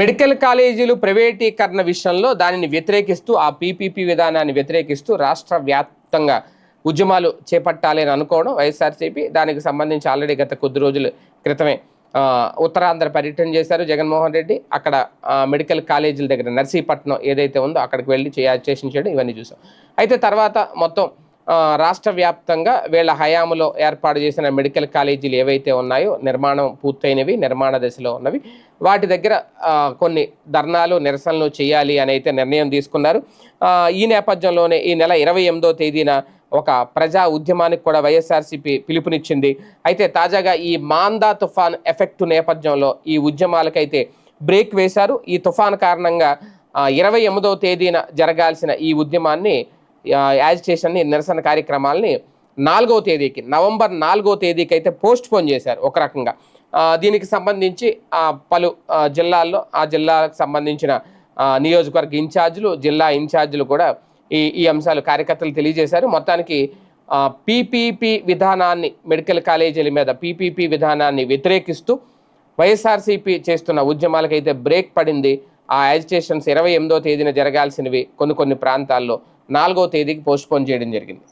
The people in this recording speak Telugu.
మెడికల్ కాలేజీలు ప్రైవేటీకరణ విషయంలో దానిని వ్యతిరేకిస్తూ ఆ పీపీపీ విధానాన్ని వ్యతిరేకిస్తూ రాష్ట్ర వ్యాప్తంగా ఉద్యమాలు చేపట్టాలి అని అనుకోవడం వైఎస్ఆర్సీపీ. దానికి సంబంధించి ఆల్రెడీ గత కొద్ది రోజుల క్రితమే ఉత్తరాంధ్ర పర్యటన చేశారు జగన్మోహన్ రెడ్డి. అక్కడ మెడికల్ కాలేజీల దగ్గర నర్సీపట్నం ఏదైతే ఉందో అక్కడికి వెళ్ళి చేయాచేషన్ చేయడం ఇవన్నీ చూసాం. అయితే తర్వాత మొత్తం రాష్ట్ర వ్యాప్తంగా వీళ్ళ హయాంలో ఏర్పాటు చేసిన మెడికల్ కాలేజీలు ఏవైతే ఉన్నాయో నిర్మాణం పూర్తయినవి నిర్మాణ దశలో ఉన్నవి. వాటి దగ్గర కొన్ని ధర్నాలు నిరసనలు చేయాలి అని అయితే నిర్ణయం తీసుకున్నారు. ఈ నేపథ్యంలోనే ఈ నెల ఇరవై ఎనిమిదో తేదీన ఒక ప్రజా ఉద్యమానికి కూడా వైఎస్ఆర్సీపీ పిలుపునిచ్చింది. అయితే తాజాగా ఈ మాందా తుఫాన్ ఎఫెక్ట్ నేపథ్యంలో ఈ ఉద్యమాలకైతే బ్రేక్ వేశారు. ఈ తుఫాన్ కారణంగా ఇరవై ఎనిమిదవ తేదీన జరగాల్సిన ఈ ఉద్యమాన్ని యాజిటేషన్ని నిరసన కార్యక్రమాలని నాలుగవ తేదీకి నవంబర్ నాలుగవ తేదీకి అయితే పోస్ట్ పోన్ చేశారు ఒక రకంగా. దీనికి సంబంధించి ఆ, పలు జిల్లాల్లో ఆ జిల్లాలకు సంబంధించిన నియోజకవర్గ ఇన్ఛార్జీలు జిల్లా ఇన్ఛార్జీలు కూడా ఈ ఈ అంశాలు కార్యకర్తలు తెలియజేశారు. మొత్తానికి పీపీపీ విధానాన్ని మెడికల్ కాలేజీల మీద పీపీపీ విధానాన్ని వ్యతిరేకిస్తూ వైఎస్ఆర్సీపీ చేస్తున్న ఉద్యమాలకైతే బ్రేక్ పడింది. ఆ యాజిటేషన్స్ ఇరవై ఎనిమిదో తేదీన జరగాల్సినవి కొన్ని కొన్ని ప్రాంతాల్లో నాలుగో తేదీకి పోస్ట్పోన్ చేయడం జరిగింది.